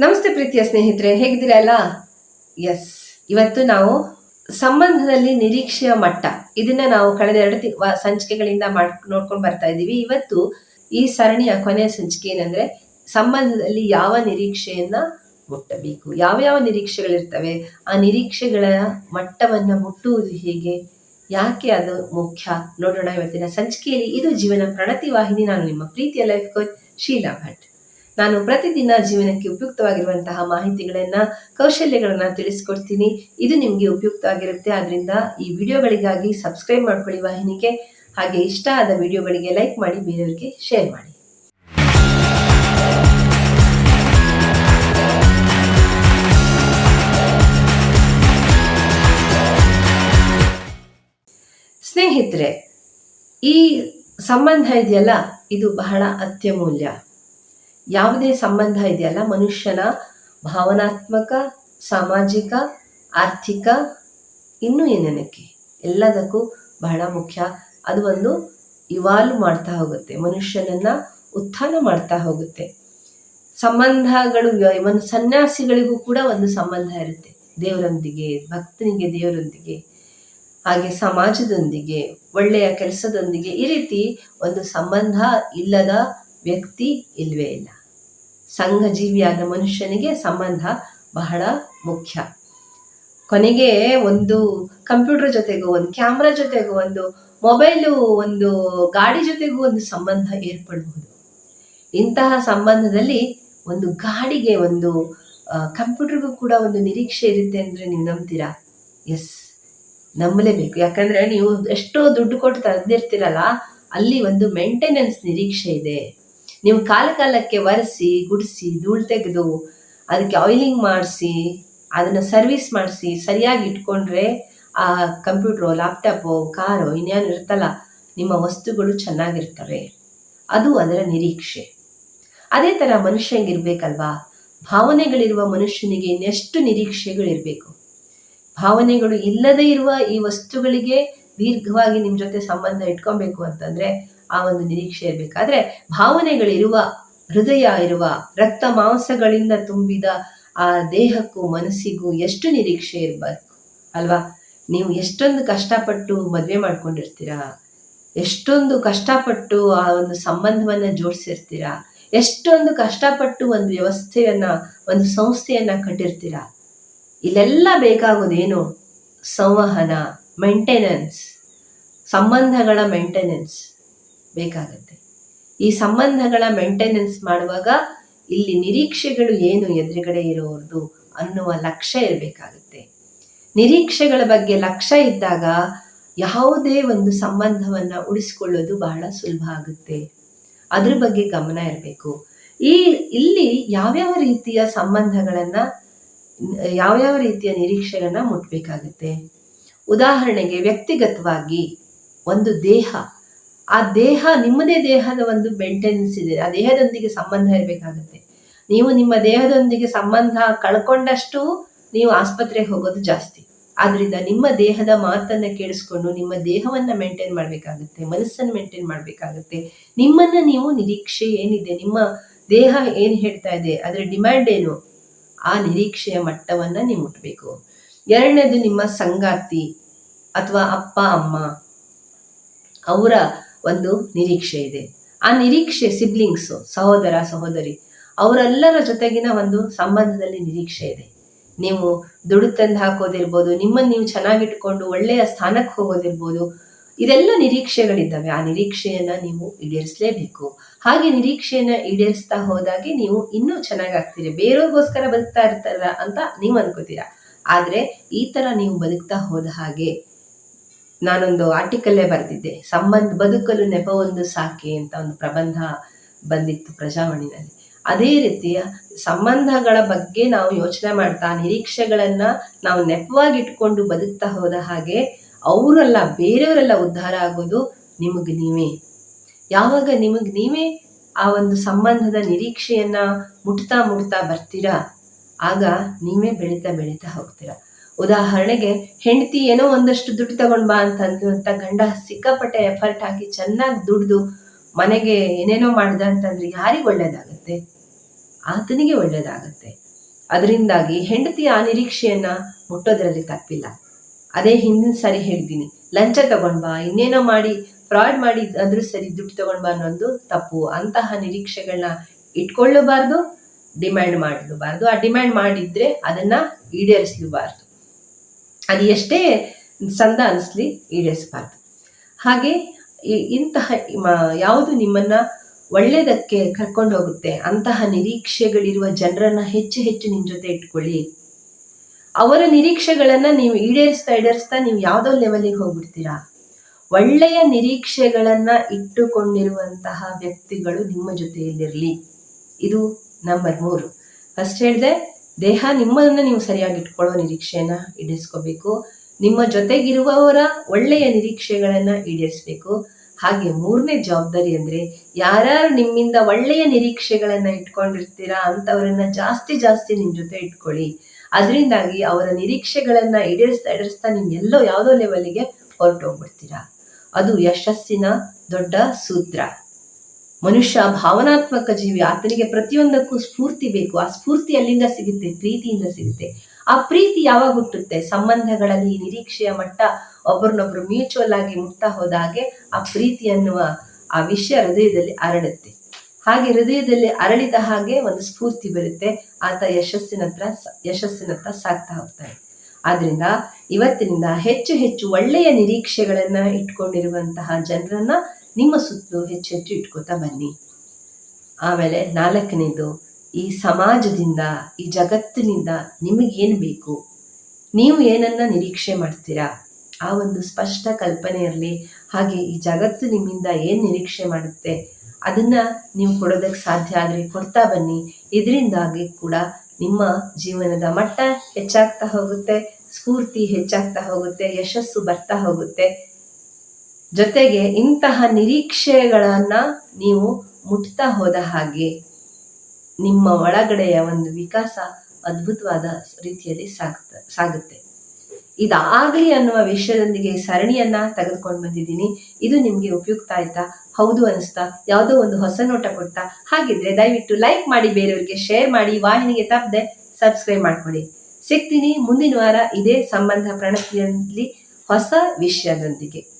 ನಮಸ್ತೆ ಪ್ರೀತಿಯ ಸ್ನೇಹಿತರೆ, ಹೇಗಿದ್ದೀರಾ ಅಲ್ಲ ಎಸ್ ಇವತ್ತು ನಾವು ಸಂಬಂಧದಲ್ಲಿ ನಿರೀಕ್ಷೆಯ ಮಟ್ಟ. ಇದನ್ನ ನಾವು ಕಳೆದ ಎರಡು ಸಂಚಿಕೆಗಳಿಂದ ಮಾಡ್, ನೋಡ್ಕೊಂಡು ಬರ್ತಾ ಇದ್ದೀವಿ. ಇವತ್ತು ಈ ಸರಣಿಯ ಕೊನೆಯ ಸಂಚಿಕೆ ಏನಂದ್ರೆ, ಸಂಬಂಧದಲ್ಲಿ ಯಾವ ನಿರೀಕ್ಷೆಯನ್ನ ಮುಟ್ಟಬೇಕು? ಯಾವ ಯಾವ ನಿರೀಕ್ಷೆಗಳಿರ್ತವೆ? ಆ ನಿರೀಕ್ಷೆಗಳ ಮಟ್ಟವನ್ನ ಮುಟ್ಟುವುದು ಹೇಗೆ? ಯಾಕೆ ಅದು ಮುಖ್ಯ? ನೋಡೋಣ ಇವತ್ತಿನ ಸಂಚಿಕೆಯಲ್ಲಿ. ಇದು ಜೀವನ ಪ್ರಣತಿ ವಾಹಿನಿ. ನಾನು ನಿಮ್ಮ ಪ್ರೀತಿಯ ಲೈಫ್ ಕೋಚ್ ಶೀಲಾ ಭಟ್. ನಾನು ಪ್ರತಿದಿನ ಜೀವನಕ್ಕೆ ಉಪಯುಕ್ತವಾಗಿರುವಂತಹ ಮಾಹಿತಿಗಳನ್ನ, ಕೌಶಲ್ಯಗಳನ್ನ ತಿಳಿಸ್ಕೊಡ್ತೀನಿ. ಇದು ನಿಮಗೆ ಉಪಯುಕ್ತವಾಗಿರುತ್ತೆ ಆದ್ರಿಂದ ಈ ವಿಡಿಯೋಗಳಿಗಾಗಿ ಸಬ್ಸ್ಕ್ರೈಬ್ ಮಾಡ್ಕೊಳ್ಳಿ ವಾಹಿನಿಗೆ. ಹಾಗೆ ಇಷ್ಟ ಆದ ವಿಡಿಯೋಗಳಿಗೆ ಲೈಕ್ ಮಾಡಿ, ಬೇರೆಯವರಿಗೆ ಶೇರ್ ಮಾಡಿ. ಸ್ನೇಹಿತರೆ, ಈ ಸಂಬಂಧ ಇದೆಯಲ್ಲ? ಇದು ಬಹಳ ಅತ್ಯಮೂಲ್ಯ. ಯಾವುದೇ ಸಂಬಂಧ ಇದೆಯಲ್ಲ, ಮನುಷ್ಯನ ಭಾವನಾತ್ಮಕ, ಸಾಮಾಜಿಕ, ಆರ್ಥಿಕ, ಇನ್ನೂ ಏನೇನಕ್ಕೆ? ಎಲ್ಲದಕ್ಕೂ ಬಹಳ ಮುಖ್ಯ. ಅದು ಒಂದು ಇವಾಲ್ವ್ ಮಾಡ್ತಾ ಹೋಗುತ್ತೆ, ಮನುಷ್ಯನನ್ನ ಉತ್ಥಾನ ಮಾಡ್ತಾ ಹೋಗುತ್ತೆ. ಸಂಬಂಧಗಳು, ಒಂದು ಸನ್ಯಾಸಿಗಳಿಗೂ ಕೂಡ ಒಂದು ಸಂಬಂಧ ಇರುತ್ತೆ, ದೇವರೊಂದಿಗೆ, ಭಕ್ತನಿಗೆ, ದೇವರೊಂದಿಗೆ, ಹಾಗೆ ಸಮಾಜದೊಂದಿಗೆ, ಒಳ್ಳೆಯ ಕೆಲಸದೊಂದಿಗೆ ಈ ರೀತಿ ಒಂದು ಸಂಬಂಧ ಇಲ್ಲದ ವ್ಯಕ್ತಿ ಇಲ್ವೇ ಇಲ್ಲ. ಸಂಘಜೀವಿಯಾದ ಮನುಷ್ಯನಿಗೆ ಸಂಬಂಧ ಬಹಳ ಮುಖ್ಯ. ಕೊನೆಗೆ ಒಂದು ಕಂಪ್ಯೂಟರ್ ಜೊತೆಗೂ ಒಂದು ಕ್ಯಾಮ್ರಾ ಜೊತೆಗೂ ಒಂದು ಮೊಬೈಲು, ಒಂದು ಗಾಡಿ ಜೊತೆಗೂ ಒಂದು ಸಂಬಂಧ ಏರ್ಪಡಬಹುದು ಇಂತಹ ಸಂಬಂಧದಲ್ಲಿ ಒಂದು ಗಾಡಿಗೆ ಒಂದು ಕಂಪ್ಯೂಟರ್ಗೂ ಕೂಡ ಒಂದು ನಿರೀಕ್ಷೆ ಇರುತ್ತೆ ಅಂದರೆ ನೀವು ನಂಬ್ತೀರಾ? ಎಸ್ ನಂಬಲೇಬೇಕು. ಯಾಕಂದ್ರೆ ನೀವು ಎಷ್ಟೋ ದುಡ್ಡು ಕೊಟ್ಟು ತಂದಿರ್ತೀರಲ್ಲ, ಅಲ್ಲಿ ಒಂದು ಮೇಂಟೆನೆನ್ಸ್ ನಿರೀಕ್ಷೆ ಇದೆ. ನೀವು ಕಾಲ ಕಾಲಕ್ಕೆ ಒರೆಸಿ, ಗುಡಿಸಿ, ಧೂಳು ತೆಗೆದು ಅದಕ್ಕೆ ಆಯಿಲಿಂಗ್ ಮಾಡಿಸಿ, ಅದನ್ನು ಸರ್ವಿಸ್ ಮಾಡಿಸಿ, ಸರಿಯಾಗಿ ಇಟ್ಕೊಂಡ್ರೆ ಆ ಕಂಪ್ಯೂಟ್ರು ಲ್ಯಾಪ್ಟಾಪು ಕಾರು ಇನ್ಯಾನು ಇರ್ತಲ್ಲ ನಿಮ್ಮ ವಸ್ತುಗಳು ಚೆನ್ನಾಗಿರ್ತವೆ. ಅದು ಅದರ ನಿರೀಕ್ಷೆ. ಅದೇ ಥರ ಮನುಷ್ಯಂಗಿರ್ಬೇಕಲ್ವಾ ಭಾವನೆಗಳಿರುವ ಮನುಷ್ಯನಿಗೆ ಇನ್ನೆಷ್ಟು ನಿರೀಕ್ಷೆಗಳಿರಬೇಕು ಭಾವನೆಗಳು ಇಲ್ಲದೇ ಇರುವ ಈ ವಸ್ತುಗಳಿಗೆ ದೀರ್ಘವಾಗಿ ನಿಮ್ಮ ಜೊತೆ ಸಂಬಂಧ ಇಟ್ಕೊಬೇಕು ಅಂತಂದ್ರೆ ಆ ಒಂದು ನಿರೀಕ್ಷೆ ಇರಬೇಕಾದ್ರೆ ಭಾವನೆಗಳಿರುವ, ಹೃದಯ ಇರುವ, ರಕ್ತ ಮಾಂಸಗಳಿಂದ ತುಂಬಿದ ಆ ದೇಹಕ್ಕೂ ಮನಸ್ಸಿಗೂ ಎಷ್ಟು ನಿರೀಕ್ಷೆ ಇರಬೇಕು ಅಲ್ವಾ? ನೀವು ಎಷ್ಟೊಂದು ಕಷ್ಟಪಟ್ಟು ಮದುವೆ ಮಾಡ್ಕೊಂಡಿರ್ತೀರಾ? ಎಷ್ಟೊಂದು ಕಷ್ಟಪಟ್ಟು ಆ ಒಂದು ಸಂಬಂಧವನ್ನ ಜೋಡಿಸಿರ್ತೀರಾ? ಎಷ್ಟೊಂದು ಕಷ್ಟಪಟ್ಟು ಒಂದು ವ್ಯವಸ್ಥೆಯನ್ನ, ಒಂದು ಸಂಸ್ಥೆಯನ್ನ ಕಟ್ಟಿರ್ತೀರಾ? ಇಲ್ಲೆಲ್ಲ ಬೇಕಾಗೋದೇನು? ಸಂವಹನ ಮೇಂಟೆನೆನ್ಸ್ ಸಂಬಂಧಗಳ ಮೇಂಟೆನೆನ್ಸ್ ಬೇಕಾಗತ್ತೆ. ಈ ಸಂಬಂಧಗಳ ಮೇಂಟೆನೆನ್ಸ್ ಮಾಡುವಾಗ ಇಲ್ಲಿ ನಿರೀಕ್ಷೆಗಳು ಏನು ಎದುರುಗಡೆ ಇರೋದು ಅನ್ನುವ ಲಕ್ಷ್ಯ ಇರಬೇಕಾಗುತ್ತೆ. ನಿರೀಕ್ಷೆಗಳ ಬಗ್ಗೆ ಲಕ್ಷ್ಯ ಇದ್ದಾಗ ಯಾವುದೇ ಒಂದು ಸಂಬಂಧವನ್ನ ಉಳಿಸ್ಕೊಳ್ಳೋದು ಬಹಳ ಸುಲಭ ಆಗುತ್ತೆ. ಅದ್ರ ಬಗ್ಗೆ ಗಮನ ಇರಬೇಕು. ಈ ಇಲ್ಲಿ ಯಾವ್ಯಾವ ರೀತಿಯ ಸಂಬಂಧಗಳನ್ನ, ಯಾವ್ಯಾವ ರೀತಿಯ ನಿರೀಕ್ಷೆಗಳನ್ನ ಮುಟ್ಬೇಕಾಗುತ್ತೆ. ಉದಾಹರಣೆಗೆ ವ್ಯಕ್ತಿಗತವಾಗಿ ಒಂದು ದೇಹ. ಆ ದೇಹ ನಿಮ್ಮದೇ ದೇಹದ ಒಂದು ಮೇಂಟೆನೆನ್ಸ್ ಇದೆ. ಆ ದೇಹದೊಂದಿಗೆ ಸಂಬಂಧ ಇರಬೇಕಾಗುತ್ತೆ. ನೀವು ನಿಮ್ಮ ದೇಹದೊಂದಿಗೆ ಸಂಬಂಧ ಕಳ್ಕೊಂಡಷ್ಟು ನೀವು ಆಸ್ಪತ್ರೆಗೆ ಹೋಗೋದು ಜಾಸ್ತಿ. ಆದ್ರಿಂದ ನಿಮ್ಮ ದೇಹದ ಮಾತನ್ನ ಕೇಳಿಸ್ಕೊಂಡು ನಿಮ್ಮ ದೇಹವನ್ನ ಮೇಂಟೈನ್ ಮಾಡಬೇಕಾಗುತ್ತೆ, ಮನಸ್ಸನ್ನು ಮೇಂಟೈನ್ ಮಾಡಬೇಕಾಗುತ್ತೆ. ನಿಮ್ಮನ್ನ ನೀವು ನಿರೀಕ್ಷೆ ಏನಿದೆ, ನಿಮ್ಮ ದೇಹ ಏನು ಹೇಳ್ತಾ ಇದೆ, ಅದರ ಡಿಮ್ಯಾಂಡ್ ಏನು? ಆ ನಿರೀಕ್ಷೆಯ ಮಟ್ಟವನ್ನ ನೀವು ಮುಟ್ಬೇಕು. ಎರಡನೇದು ನಿಮ್ಮ ಸಂಗಾತಿ ಅಥವಾ ಅಪ್ಪ, ಅಮ್ಮ. ಅವರ ಒಂದು ನಿರೀಕ್ಷೆ ಇದೆ. ಆ ನಿರೀಕ್ಷೆ ಸಿಬ್ಲಿಂಗ್ಸು ಸಹೋದರ, ಸಹೋದರಿ, ಅವರೆಲ್ಲರ ಜೊತೆಗಿನ ಒಂದು ಸಂಬಂಧದಲ್ಲಿ ನಿರೀಕ್ಷೆ ಇದೆ. ನೀವು ದುಡ್ಡು ತಂದು ಹಾಕೋದಿರ್ಬೋದು ನಿಮ್ಮನ್ನು ನೀವು ಚೆನ್ನಾಗಿಟ್ಕೊಂಡು ಒಳ್ಳೆಯ ಸ್ಥಾನಕ್ಕೆ ಹೋಗೋದಿರ್ಬೋದು, ಇದೆಲ್ಲ ನಿರೀಕ್ಷೆಗಳಿದ್ದಾವೆ. ಆ ನಿರೀಕ್ಷೆಯನ್ನ ನೀವು ಈಡೇರಿಸಲೇಬೇಕು. ಹಾಗೆ ನಿರೀಕ್ಷೆಯನ್ನ ಈಡೇರಿಸ್ತಾ ಹೋದಾಗೆ ನೀವು ಇನ್ನೂ ಚೆನ್ನಾಗಾಗ್ತೀರಿ ಬೇರೆಯವ್ರಿಗೋಸ್ಕರ ಬದುಕ್ತಾ ಇರ್ತಾರ ಅಂತ ನೀವು ಅನ್ಕೋತೀರಾ. ಆದ್ರೆ ಈ ತರ ನೀವು ಬದುಕ್ತಾ ಹೋದ ಹಾಗೆ ನಾನೊಂದು ಆರ್ಟಿಕಲ್ಲೇ ಬರೆದಿದ್ದೆ. ಸಂಬಂಧ ಬದುಕಲು ನೆಪವೊಂದು ಸಾಕೆ ಅಂತ ಒಂದು ಪ್ರಬಂಧ ಬಂದಿತ್ತು ಪ್ರಜಾವಾಣಿನಲ್ಲಿ. ಅದೇ ರೀತಿಯ ಸಂಬಂಧಗಳ ಬಗ್ಗೆ ನಾವು ಯೋಚನೆ ಮಾಡ್ತಾ, ನಿರೀಕ್ಷೆಗಳನ್ನ ನಾವು ನೆಪವಾಗಿ ಇಟ್ಕೊಂಡು ಬದುಕ್ತಾ ಹೋದ ಹಾಗೆ ಅವರೆಲ್ಲ, ಬೇರೆಯವರೆಲ್ಲ ಉದ್ಧಾರ ಆಗೋದು ನಿಮಗೆ ನೀವೇ. ಯಾವಾಗ ನಿಮಗೆ ನೀವೇ ಆ ಒಂದು ಸಂಬಂಧದ ನಿರೀಕ್ಷೆಯನ್ನ ಮುಟ್ತಾ ಮುಟ್ತಾ ಬರ್ತೀರಾ? ಆಗ ನೀವೇ ಬೆಳೀತಾ ಬೆಳೀತಾ ಹೋಗ್ತೀರಾ. ಉದಾಹರಣೆಗೆ, ಹೆಂಡತಿ ಏನೋ ಒಂದಷ್ಟು ದುಡ್ಡು ತಗೊಂಡ್ ಬಾ ಅಂತ ಅಂತ ಗಂಡ ಸಿಕ್ಕಾಪಟ್ಟೆ ಎಫರ್ಟ್ ಹಾಕಿ ಚೆನ್ನಾಗಿ ದುಡ್ದು ಮನೆಗೆ ಏನೇನೋ ಮಾಡ್ದ ಅಂತಂದ್ರೆ ಯಾರಿಗೆ ಒಳ್ಳೇದಾಗತ್ತೆ? ಆತನಿಗೆ ಒಳ್ಳೇದಾಗತ್ತೆ. ಅದರಿಂದಾಗಿ ಹೆಂಡತಿ ಆ ನಿರೀಕ್ಷೆಯನ್ನ ಮುಟ್ಟೋದ್ರಲ್ಲಿ ತಪ್ಪಿಲ್ಲ. ಅದೇ ಹಿಂದಿನ ಸಾರಿ ಹೇಳಿದ್ದೀನಿ ಲಂಚ ತಗೊಂಡ್ ಬಾ, ಇನ್ನೇನೋ ಮಾಡಿ, ಫ್ರಾಡ್ ಮಾಡಿ ಅಂದ್ರೂ ಸರಿ ದುಡ್ಡು ತಗೊಂಡ್ ಬಾ ಅನ್ನೋದು ತಪ್ಪು. ಅಂತಹ ನಿರೀಕ್ಷೆಗಳನ್ನ ಇಟ್ಕೊಳ್ಳಬಾರ್ದು, ಡಿಮ್ಯಾಂಡ್ ಮಾಡಲೂಬಾರ್ದು. ಆ ಡಿಮ್ಯಾಂಡ್ ಮಾಡಿದ್ರೆ ಅದನ್ನ ಈಡೇರಿಸಲೂಬಾರ್ದು. ಅದು ಎಷ್ಟೇ ಚಂದ ಅನಿಸ್ಲಿ ಈಡೇರಿಸಬಾರ್ದು. ಹಾಗೆ ಇಂತಹ ಯಾವುದು ನಿಮ್ಮನ್ನ ಒಳ್ಳೆಯದಕ್ಕೆ ಕರ್ಕೊಂಡು ಹೋಗುತ್ತೆ, ಅಂತಹ ನಿರೀಕ್ಷೆಗಳಿರುವ ಜನರನ್ನ ಹೆಚ್ಚು ಹೆಚ್ಚು ನಿಮ್ಮ ಜೊತೆ ಇಟ್ಕೊಳ್ಳಿ. ಅವರ ನಿರೀಕ್ಷೆಗಳನ್ನ ನೀವು ಈಡೇರಿಸ್ತಾ ಈಡೇರಿಸ್ತಾ ನೀವು ಯಾವುದೋ ಲೆವೆಲಿಗೆ ಹೋಗ್ಬಿಡ್ತೀರಾ. ಒಳ್ಳೆಯ ನಿರೀಕ್ಷೆಗಳನ್ನ ಇಟ್ಟುಕೊಂಡಿರುವಂತಹ ವ್ಯಕ್ತಿಗಳು ನಿಮ್ಮ ಜೊತೆಯಲ್ಲಿರಲಿ. ಇದು ನಂಬರ್ ಮೂರು. ಫಸ್ಟ್ ಹೇಳಿದೆ ದೇಹ ನಿಮ್ಮನ್ನ ನೀವು ಸರಿಯಾಗಿ ಇಟ್ಕೊಳ್ಳೋ ನಿರೀಕ್ಷೆಯನ್ನ ಈಡೇರಿಸ್ಕೋಬೇಕು. ನಿಮ್ಮ ಜೊತೆಗಿರುವವರ ಒಳ್ಳೆಯ ನಿರೀಕ್ಷೆಗಳನ್ನ ಈಡೇರಿಸಬೇಕು. ಹಾಗೆ ಮೂರನೇ ಜವಾಬ್ದಾರಿ ಅಂದ್ರೆ ಯಾರ್ಯಾರು ನಿಮ್ಮಿಂದ ಒಳ್ಳೆಯ ನಿರೀಕ್ಷೆಗಳನ್ನ ಇಟ್ಕೊಂಡಿರ್ತೀರಾ ಅಂತವರನ್ನ ಜಾಸ್ತಿ ಜಾಸ್ತಿ ನಿಮ್ ಜೊತೆ ಇಟ್ಕೊಳ್ಳಿ. ಅದರಿಂದಾಗಿ ಅವರ ನಿರೀಕ್ಷೆಗಳನ್ನ ಈಡೇರಿಸ್ತಾ ಈಡೇರಿಸ್ತಾ ನಿಮ್ ಎಲ್ಲೋ ಯಾವುದೋ ಲೆವೆಲ್ಗೆ ಹೊರಟೋಗ್ಬಿಡ್ತೀರಾ. ಅದು ಯಶಸ್ಸಿನ ದೊಡ್ಡ ಸೂತ್ರ. ಮನುಷ್ಯ ಭಾವನಾತ್ಮಕ ಜೀವಿ, ಆತನಿಗೆ ಪ್ರತಿಯೊಂದಕ್ಕೂ ಸ್ಫೂರ್ತಿ ಬೇಕು. ಆ ಸ್ಫೂರ್ತಿ ಅಲ್ಲಿಂದ ಸಿಗುತ್ತೆ, ಪ್ರೀತಿಯಿಂದ ಸಿಗುತ್ತೆ. ಆ ಪ್ರೀತಿ ಯಾವಾಗ ಹುಟ್ಟುತ್ತೆ? ಸಂಬಂಧಗಳಲ್ಲಿ ನಿರೀಕ್ಷೆಯ ಮಟ್ಟ ಒಬ್ಬರನ್ನೊಬ್ರು ಮ್ಯೂಚುವಲ್ ಆಗಿ ಮುಟ್ತಾ ಹೋದಾಗೆ ಆ ಪ್ರೀತಿ ಅನ್ನುವ ಆ ವಿಷಯ ಹೃದಯದಲ್ಲಿ ಅರಳುತ್ತೆ ಹಾಗೆ ಹೃದಯದಲ್ಲಿ ಅರಳಿದ ಹಾಗೆ ಒಂದು ಸ್ಫೂರ್ತಿ ಬರುತ್ತೆ. ಆತ ಯಶಸ್ಸಿನತ್ರ ಯಶಸ್ಸಿನತ್ತ ಸಾಗ್ತಾ ಹೋಗ್ತಾನೆ. ಆದ್ರಿಂದ ಇವತ್ತಿನಿಂದ ಹೆಚ್ಚು ಹೆಚ್ಚು ಒಳ್ಳೆಯ ನಿರೀಕ್ಷೆಗಳನ್ನ ಇಟ್ಕೊಂಡಿರುವಂತಹ ಜನರನ್ನ ನಿಮ್ಮ ಸುತ್ತಲೂ ಹೆಚ್ಚು ಹೆಚ್ಚು ಇಟ್ಕೋತಾ ಬನ್ನಿ. ಆಮೇಲೆ ನಾಲ್ಕನೇದು, ಈ ಸಮಾಜದಿಂದ, ಈ ಜಗತ್ತಿನಿಂದ ನಿಮಗೇನು ಬೇಕು? ನೀವು ಏನನ್ನ ನಿರೀಕ್ಷೆ ಮಾಡ್ತೀರಾ? ಆ ಒಂದು ಸ್ಪಷ್ಟ ಕಲ್ಪನೆ ಇರಲಿ. ಹಾಗೆ ಈ ಜಗತ್ತು ನಿಮ್ಮಿಂದ ಏನು ನಿರೀಕ್ಷೆ ಮಾಡುತ್ತೆ? ಅದನ್ನ ನೀವು ಕೊಡೋದಕ್ಕೆ ಸಾಧ್ಯ ಆದರೆ ಕೊಡ್ತಾ ಬನ್ನಿ. ಇದರಿಂದಾಗಿ ಕೂಡ ನಿಮ್ಮ ಜೀವನದ ಮಟ್ಟ ಹೆಚ್ಚಾಗ್ತಾ ಹೋಗುತ್ತೆ, ಸ್ಫೂರ್ತಿ ಹೆಚ್ಚಾಗ್ತಾ ಹೋಗುತ್ತೆ, ಯಶಸ್ಸು ಬರ್ತಾ ಹೋಗುತ್ತೆ. ಜೊತೆಗೆ ಇಂತಹ ನಿರೀಕ್ಷೆಗಳನ್ನು ನೀವು ಮುಟ್ತಾ ಹೋದ ಹಾಗೆ ನಿಮ್ಮ ಒಳಗಡೆಯ ಒಂದು ವಿಕಾಸ ಅದ್ಭುತವಾದ ರೀತಿಯಲ್ಲಿ ಸಾಗ್ತ ಸಾಗುತ್ತೆ. ಇದಾಗಲಿ ಅನ್ನುವ ವಿಷಯದೊಂದಿಗೆ ಸರಣಿಯನ್ನ ತೆಗೆದುಕೊಂಡು ಬಂದಿದ್ದೀನಿ. ಇದು ನಿಮಗೆ ಉಪಯುಕ್ತ ಆಯ್ತಾ? ಹೌದು ಅನಿಸ್ತಾ? ಯಾವುದೋ ಒಂದು ಹೊಸ ನೋಟ ಕೊಡ್ತಾ? ಹಾಗಿದ್ರೆ ದಯವಿಟ್ಟು ಲೈಕ್ ಮಾಡಿ, ಬೇರೆಯವರಿಗೆ ಶೇರ್ ಮಾಡಿ, ವಾಹಿನಿಗೆ ತಪ್ಪದೆ ಸಬ್ಸ್ಕ್ರೈಬ್ ಮಾಡ್ಕೊಳ್ಳಿ. ಸಿಗ್ತೀನಿ ಮುಂದಿನ ವಾರ ಇದೇ ಸಂಬಂಧ ಪ್ರಣತಿಯಲ್ಲಿ ಹೊಸ ವಿಷಯದೊಂದಿಗೆ.